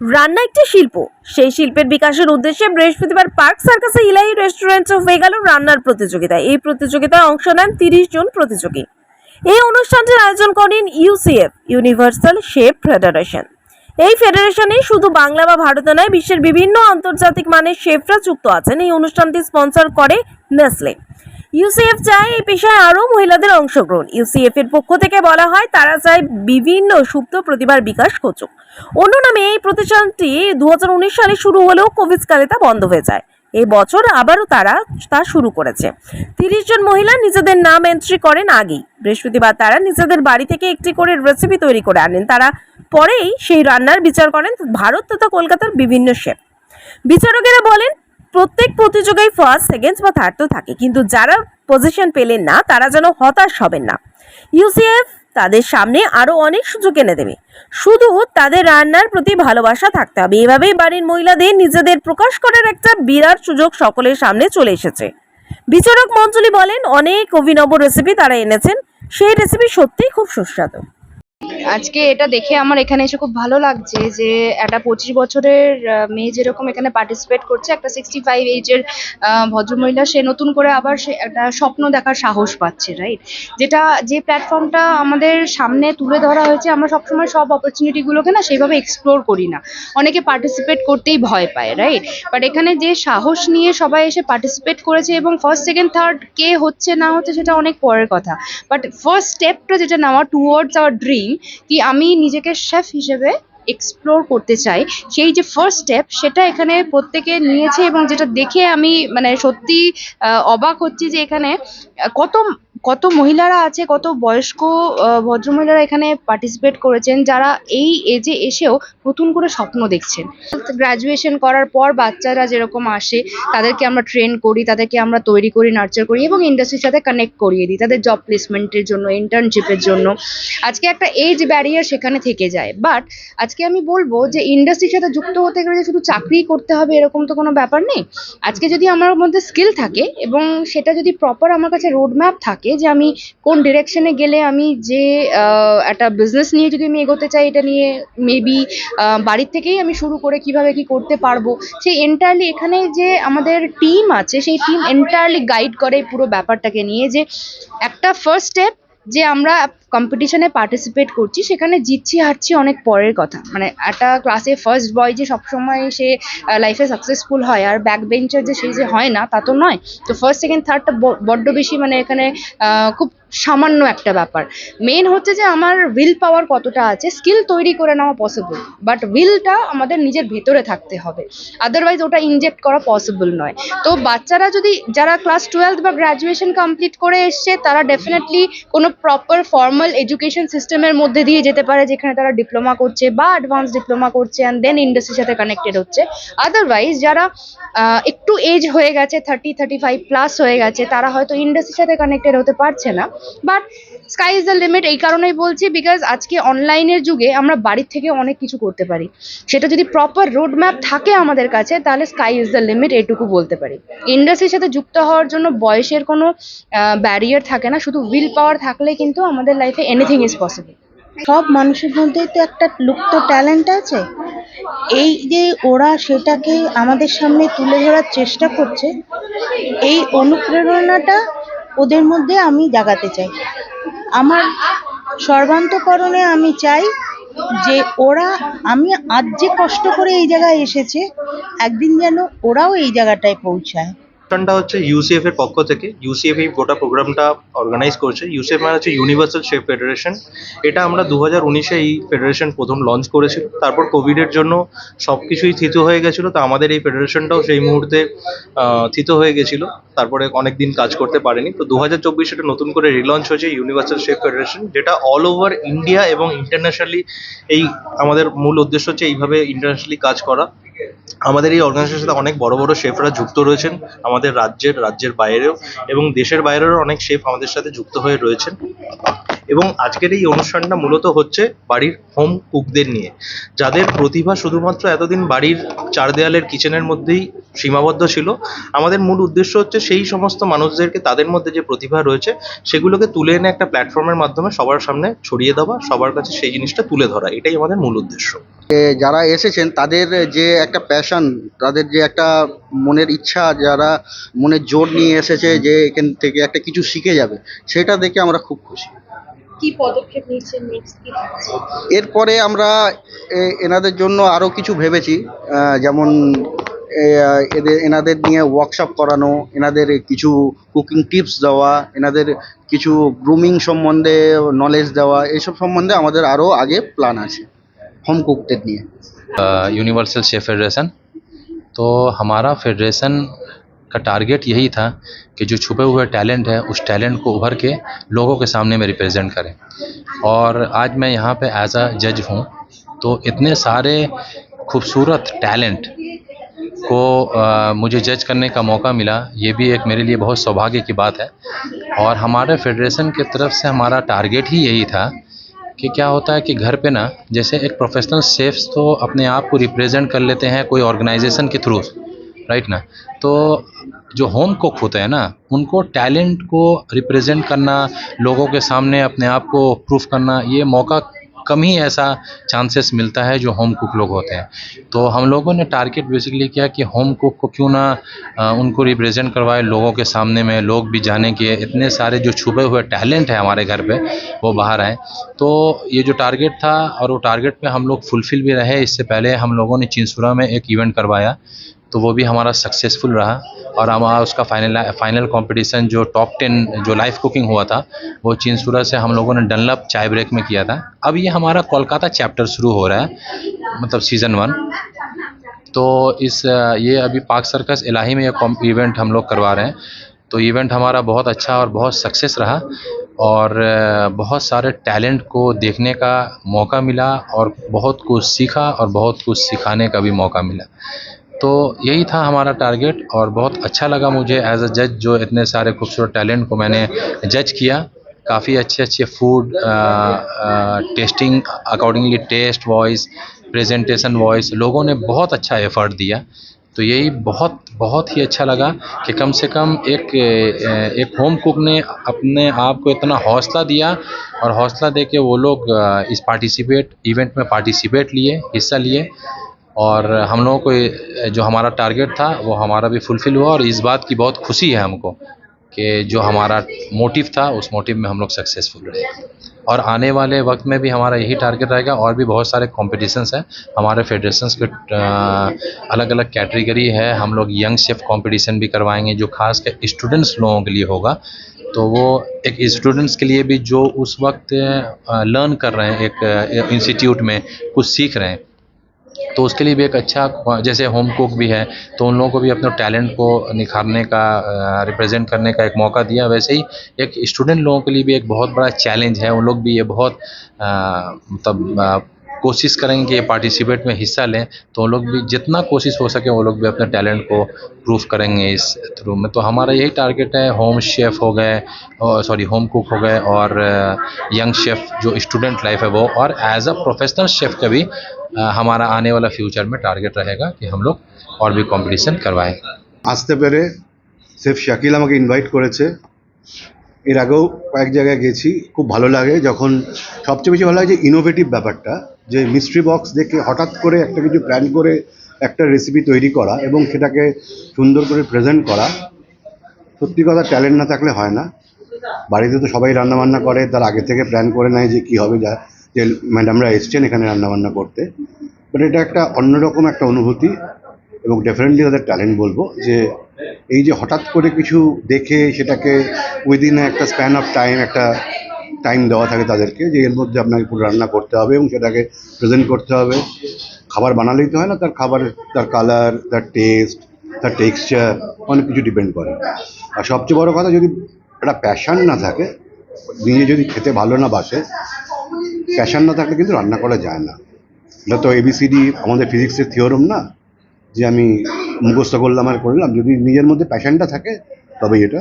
রান্না একটি শিল্প। সেই শিল্পের বিকাশের উদ্দেশ্যে বৃহস্পতিবার পার্ক সার্কাসে ইলাহি রেস্টুরেন্টে হয়ে গেল রান্নার প্রতিযোগিতা এই প্রতিযোগিতায় অংশ নেন তিরিশ জন প্রতিযোগী। এই অনুষ্ঠানটির আয়োজন করেন ইউসিএফ ইউনিভার্সাল শেফ ফেডারেশন। এই ফেডারেশনে শুধু বাংলা বা ভারতে নয়, বিশ্বের বিভিন্ন আন্তর্জাতিক মানের শেফরা যুক্ত আছেন। এই অনুষ্ঠানটি স্পন্সর করে নেসলে। ইউসিএফ চায় এই পেশায় আরও মহিলাদের অংশগ্রহণ। ইউসিএফ এর পক্ষ থেকে বলা হয়, তারা চায় বিভিন্ন সুপ্ত প্রতিভার বিকাশ ঘটুক। অন্য নামে এই প্রতিষ্ঠানটি দু হাজার উনিশ সালে শুরু হলেও কোভিডকালে তা বন্ধ হয়ে যায়। এই বছর আবারও তারা তা শুরু করেছে। তিরিশ জন মহিলা নিজেদের নাম এন্ট্রি করেন আগেই। বৃহস্পতিবার তারা নিজেদের বাড়ি থেকে একটি করে রেসিপি তৈরি করে আনেন। তারা পরেই সেই রান্নার বিচার করেন ভারত তথা কলকাতার বিভিন্ন শেফ বিচারকেরা বলেন প্রত্যেক প্রতিযোগিতায় ফার্স্ট সেকেন্ড বা থার্ড তো থাকে। কিন্তু যারা পজিশন পেলেন না, তারা যেন হতাশ হবেন না। ইউসিএফ তাদের সামনে আরও অনেক সুযোগ এনে দেবে। শুধু তাদের রান্নার প্রতি ভালোবাসা থাকতে হবে। এভাবেই বাড়ির মহিলাদের নিজেদের প্রকাশ করার একটা বিরাট সুযোগ সকলের সামনে চলে এসেছে। বিচারক মঞ্জুলি বলেন, অনেক অভিনব রেসিপি তারা এনেছেন। সেই রেসিপি সত্যিই খুব সুস্বাদু। আজকে এটা দেখে আমার এখানে এসে খুব ভালো লাগছে যে একটা পঁচিশ বছরের মেয়ে যেরকম এখানে পার্টিসিপেট করছে, একটা সিক্সটি ফাইভ এজের ভদ্রমহিলা, সে নতুন করে আবার সে একটা স্বপ্ন দেখার সাহস পাচ্ছে রাইট যেটা, যে প্ল্যাটফর্মটা আমাদের সামনে তুলে ধরা হয়েছে, আমরা সবসময় সব অপরচুনিটিগুলোকে না সেইভাবে এক্সপ্লোর করি না। অনেকে পার্টিসিপেট করতেই ভয় পায় রাইট বাট এখানে যে সাহস নিয়ে সবাই এসে পার্টিসিপেট করেছে এবং ফার্স্ট সেকেন্ড থার্ড কে হচ্ছে না হচ্ছে সেটা অনেক পরের কথা। বাট ফার্স্ট স্টেপটা যেটা নেওয়া টুয়ার্ডস আওয়ার ড্রিম কি আমি নিজেকে শেফ হিসেবে এক্সপ্লোর করতে চাই। সেই যে ফার্স্ট স্টেপ সেটা এখানে প্রত্যেকে নিয়েছে এবং যেটা দেখে আমি মানে সত্যি অবাক হচ্ছি যে এখানে কত কত মহিলারা আছে, কত বয়স্ক ভদ্রমহিলারা এখানে পার্টিসিপেট করেছেন, যারা এই এজে এসেও নতুন করে স্বপ্ন দেখছেন। গ্রাজুয়েশন করার পর বাচ্চারা যেরকম আসে, তাদেরকে আমরা ট্রেন করি, তাদেরকে আমরা তৈরি করি নার্চার করি এবং ইন্ডাস্ট্রির সাথে কানেক্ট করিয়ে দিই, তাদের জব প্লেসমেন্টের জন্য ইন্টার্নশিপের জন্য। আজকে একটা এজ ব্যারিয়ার সেখানে থেকে যায়। বাট আজকে আমি বলব যে ইন্ডাস্ট্রির সাথে যুক্ত হতে গেলে শুধু চাকরি করতে হবে এরকম তো কোনো ব্যাপার নেই। আজকে যদি আমার মধ্যে স্কিল থাকে এবং সেটা যদি প্রপার আমার কাছে রোড ম্যাপ থাকে যে আমি কোন ডিরেকশনে গেলে আমি যে একটা বিজনেস নিয়ে যদি আমি এগোতে চাই, এটা নিয়ে মেবি বাড়ির থেকেই আমি শুরু করে কীভাবে কি করতে পারব, সেই এন্টায়ারলি এখানে যে আমাদের টিম আছে, সেই টিম এন্টায়ারলি গাইড করে পুরো ব্যাপারটাকে নিয়ে যে একটা ফার্স্ট স্টেপ যে আমরা কম্পিটিশনে পার্টিসিপেট করছি, সেখানে জিতছি, হারছি অনেক পরের কথা। মানে একটা ক্লাসে ফার্স্ট বয় যে সবসময় সে লাইফে সাকসেসফুল হয়, আর ব্যাক বেঞ্চার যে সেই যে হয় না, তা তো নয়। তো ফার্স্ট সেকেন্ড থার্ডটা বড্ড বেশি মানে এখানে খুব সামান্য একটা ব্যাপার। মেন হচ্ছে যে আমার উইল পাওয়ার কতটা আছে স্কিল তৈরি করে নেওয়া পসিবল বাট উইলটা আমাদের নিজের ভেতরে থাকতে হবে। আদারওয়াইজ ওটা ইনজেক্ট করা পসিবল নয়। তো বাচ্চারা যদি, যারা ক্লাস টুয়েলভ বা গ্র্যাজুয়েশন কমপ্লিট করে এসছে, তারা ডেফিনেটলি কোনো প্রপার ফর্মাল এডুকেশন সিস্টেমের মধ্যে দিয়ে যেতে পারে, যেখানে তারা ডিপ্লোমা করছে বা অ্যাডভান্স ডিপ্লোমা করছে অ্যান্ড দেন ইন্ডাস্ট্রির সাথে কানেক্টেড হচ্ছে। আদারওয়াইজ যারা একটু এজ হয়ে গেছে থার্টি থার্টি ফাইভ প্লাস হয়ে গেছে, তারা হয়তো ইন্ডাস্ট্রির সাথে কানেক্টেড হতে পারছে না। But sky is the limit এই কারণেই বলছি বিকজ আজকে অনলাইনের যুগে আমরা বাড়ির থেকে অনেক কিছু করতে পারি। সেটা যদি প্রপার রোড ম্যাপ থাকে আমাদের কাছে, তাহলে স্কাই ইজ দ্য লিমিট এইটুকু বলতে পারি। ইন্ডাস্ট্রির সাথে যুক্ত হওয়ার জন্য বয়সের কোনো ব্যারিয়ার থাকে না, শুধু উইল পাওয়ার থাকলে কিন্তু আমাদের লাইফে এনিথিং ইজ পসিবল সব মানুষের মধ্যেই তো একটা লুপ্ত ট্যালেন্ট আছে। এই যে ওরা সেটাকে আমাদের সামনে তুলে ধরার চেষ্টা করছে, এই অনুপ্রেরণাটা ওদের মধ্যে আমি জাগাতে চাই। আমার সর্বান্তকরণে আমি চাই যে ওরা, আমি আজ যে কষ্ট করে এই জায়গায় এসেছে, একদিন যেন ওরাও এই জায়গাটায় পৌঁছায়। অনুষ্ঠানটা হচ্ছে ইউসিএফ এর পক্ষ থেকে। ইউসিএফ এই গোটা প্রোগ্রামটা অর্গানাইজ করছে। ইউসিএফ মানে হচ্ছে ইউনিভার্সাল শেফ ফেডারেশন এটা আমরা দু হাজার উনিশে এই ফেডারেশন প্রথম লঞ্চ করেছি। তারপর কোভিডের জন্য সব কিছুই থিতু হয়ে গেছিল। তো আমাদের এই ফেডারেশনটাও সেই মুহূর্তে থিতু হয়ে গেছিল। তারপরে অনেক দিন কাজ করতে পারেনি। তো দু হাজার চব্বিশ এটা নতুন করে রিলঞ্চ হয়েছে ইউনিভার্সাল শেফ ফেডারেশন যেটা অল ওভার ইন্ডিয়া এবং ইন্টারন্যাশনালি এই আমাদের মূল উদ্দেশ্য হচ্ছে এইভাবে ইন্টারন্যাশনালি কাজ করা। আমাদের এই অর্গানাইজেশনের সাথে অনেক বড় বড় শেফরা যুক্ত রয়েছেন আমাদের রাজ্যের রাজ্যের বাইরেও এবং দেশের বাইরেও অনেক শেফ আমাদের সাথে যুক্ত হয়ে রয়েছেন। এবং আজকের এই অনুষ্ঠানটা মূলত হচ্ছে বাড়ির হোম কুকদের নিয়ে। যাদের প্রতিভা শুধুমাত্র এতদিন বাড়ির চার দেয়ালের কিচেনের মধ্যেই সীমাবদ্ধ ছিল, আমাদের মূল উদ্দেশ্য হচ্ছে সেই সমস্ত মানুষদেরকে তাদের মধ্যে যে প্রতিভা রয়েছে, সেগুলোকে তুলে এনে একটা প্ল্যাটফর্মের মাধ্যমে সবার সামনে ছড়িয়ে দেওয়া, সবার কাছে সেই জিনিসটা তুলে ধরা, এটাই আমাদের মূল উদ্দেশ্য। যারা এসেছেন, তাদের যে একটা প্যাশন তাদের যে একটা মনের ইচ্ছা, যারা মনের জোর নিয়ে এসেছে যে এখান থেকে একটা কিছু শিখে যাবে, সেটা দেখে আমরা খুব খুশি। কি পদক্ষেপ নিচ্ছেন নেক্সট কি থাকছে এরপরে আমরা এ- এনাদের জন্য আরও কিছু ভেবেছি আহ, যেমন এ, আহ, এদের এনাদের নিয়ে ওয়ার্কশপ করানো এনাদের কিছু কুকিং টিপস দেওয়া এনাদের কিছু গ্রুমিং সম্বন্ধে নলেজ দেওয়া এইসব সম্বন্ধে আমাদের আরও আগে প্ল্যান আছে হোম কুকদের নিয়ে यूनिवर्सल शेफ फेडरेशन तो हमारा फेडरेशन का टारगेट यही था कि जो छुपे हुए टैलेंट है उस टैलेंट को उभर के लोगों के सामने में रिप्रेजेंट करें। और आज मैं यहाँ पे एज आ जज हूँ तो इतने सारे खूबसूरत टैलेंट को अ, मुझे जज करने का मौका मिला ये भी एक मेरे लिए बहुत सौभाग्य की बात है। और हमारे फेडरेशन की तरफ़ से हमारा टारगेट ही यही था कि क्या होता है कि घर पे ना जैसे एक प्रोफेशनल शेफ्स तो अपने आप को रिप्रेजेंट कर लेते हैं कोई ऑर्गेनाइजेशन के थ्रू राइट ना? तो जो होम कुक होते हैं ना, उनको टैलेंट को रिप्रेजेंट करना, लोगों के सामने अपने आप को प्रूफ करना, ये मौका कम ही ऐसा चांसेस मिलता है जो होम कुक लोग होते हैं। तो हम लोगों ने टारगेट बेसिकली किया कि होम कुक को क्यों ना उनको रिप्रेजेंट करवाए लोगों के सामने में, लोग भी जाने के इतने सारे जो छुपे हुए टैलेंट है हमारे घर पे, वो बाहर आए। तो ये जो टारगेट था और वो टारगेट पे हम लोग फुलफिल भी रहे, इससे पहले हम लोगों ने चिंसुरा में एक इवेंट करवाया। तो वो भी हमारा सक्सेसफुल रहा और हमारा उसका फाइनल फाइनल कंपटीशन जो टॉप टेन जो लाइव कुकिंग हुआ था, वो चिंसुरा से हम लोगों ने डनलप चाय ब्रेक में किया था। अब ये हमारा कोलकाता चैप्टर शुरू हो रहा है मतलब सीज़न वन तो इस, ये अभी पार्क सर्कस इलाही में ये इवेंट हम लोग करवा रहे हैं। तो इवेंट हमारा बहुत अच्छा और बहुत सक्सेस रहा और, बहुत सारे टैलेंट को देखने का मौका मिला और बहुत कुछ सीखा और बहुत कुछ सिखाने का भी मौका मिला। तो यही था हमारा टारगेट और बहुत अच्छा लगा मुझे एज अ जज जो इतने सारे खूबसूरत टैलेंट को मैंने जज किया। काफ़ी अच्छे अच्छे food tasting accordingly taste wise presentation wise लोगों ने बहुत अच्छा एफर्ट दिया। तो यही बहुत बहुत ही अच्छा लगा कि कम से कम एक एक होम कुक ने अपने आप को इतना हौसला दिया और हौसला दे के वो लोग इस पार्टिसिपेट इवेंट में पार्टिसिपेट लिए, हिस्सा लिए। और हम लोगों को जो हमारा टारगेट था, वो हमारा भी फुलफिल हुआ और इस बात की बहुत खुशी है हमको कि जो हमारा मोटिव था, उस मोटिव में हम लोग सक्सेसफुल रहे। और आने वाले वक्त में भी हमारा यही टारगेट रहेगा, और भी बहुत सारे कॉम्पिटिशन्स हैं। हमारे फेडरेशंस के अलग अलग कैटेगरी है। हम लोग यंग शेफ कंपटीशन भी करवाएँगे, जो खास कर स्टूडेंट्स लोगों के लिए होगा। तो वो एक स्टूडेंट्स के लिए भी जो उस वक्त लर्न कर रहे हैं, एक इंस्टीट्यूट में कुछ सीख रहे हैं तो उसके लिए भी एक अच्छा जैसे होम कुक भी है तो उन लोगों को भी अपने टैलेंट को निखारने का रिप्रेजेंट करने का एक मौका दिया। वैसे ही एक स्टूडेंट लोगों के लिए भी एक बहुत बड़ा चैलेंज है। उन लोग भी ये बहुत मतलब कोशिश करेंगे कि ये पार्टिसिपेट में हिस्सा लें तो वो लोग भी जितना कोशिश हो सके वो लोग भी अपने टैलेंट को प्रूफ करेंगे इस थ्रू में तो हमारा यही टारगेट है होम शेफ़ हो गए सॉरी होम कुक हो गए और यंग शेफ़ जो स्टूडेंट लाइफ है वो और एज अ प्रोफेशनल शेफ़ का भी अ, हमारा आने वाला फ्यूचर में टारगेट रहेगा कि हम लोग और भी कंपटीशन करवाएं আসতে পেরে সেফ শাকিল আমাকে ইনভাইট করেছে এর আগেও কয়েক জায়গায় গেছি খুব ভালো লাগে যখন সবচেয়ে বেশি ভালো লাগে যে ইনোভেটিভ ব্যাপারটা যে মিস্ট্রি বক্স দেখে হঠাৎ করে একটা কিছু প্ল্যান করে একটা রেসিপি তৈরি করা এবং সেটাকে সুন্দর করে প্রেজেন্ট করা, সত্যি কথা ট্যালেন্ট না থাকলে হয় না। বাড়িতে তো সবাই রান্নাবান্না করে, তার আগে থেকে প্ল্যান করে নেয় যে কী হবে, যা, যে ম্যাডামরা এসছেন এখানে রান্নাবান্না করতে। বাট এটা একটা অন্যরকম একটা অনুভূতি এবং ডেফিনেটলি তাদের ট্যালেন্ট বলব যে এই যে হঠাৎ করে কিছু দেখে সেটাকে উইদিন একটা স্প্যান অফ টাইম একটা টাইম দেওয়া থাকে তাদেরকে যে এর মধ্যে আপনাকে পুরো রান্না করতে হবে এবং সেটাকে প্রেজেন্ট করতে হবে। খাবার বানালেই তো হয় না, তার খাবারের তার কালার তার টেস্ট তার টেক্সচার অনেক কিছু ডিপেন্ড করে। আর সবচেয়ে বড় কথা যদি একটা প্যাশান না থাকে, নিজে যদি খেতে ভালো না বাসে প্যাশান না থাকলে কিন্তু রান্না করা যায় না। এটা তো এবিসিডি আমাদের ফিজিক্সের থিওরম না? যে আমি মুখস্থ করলাম আর করলাম, যদি নিজের মধ্যে প্যাশনটা থাকে, তবেই এটা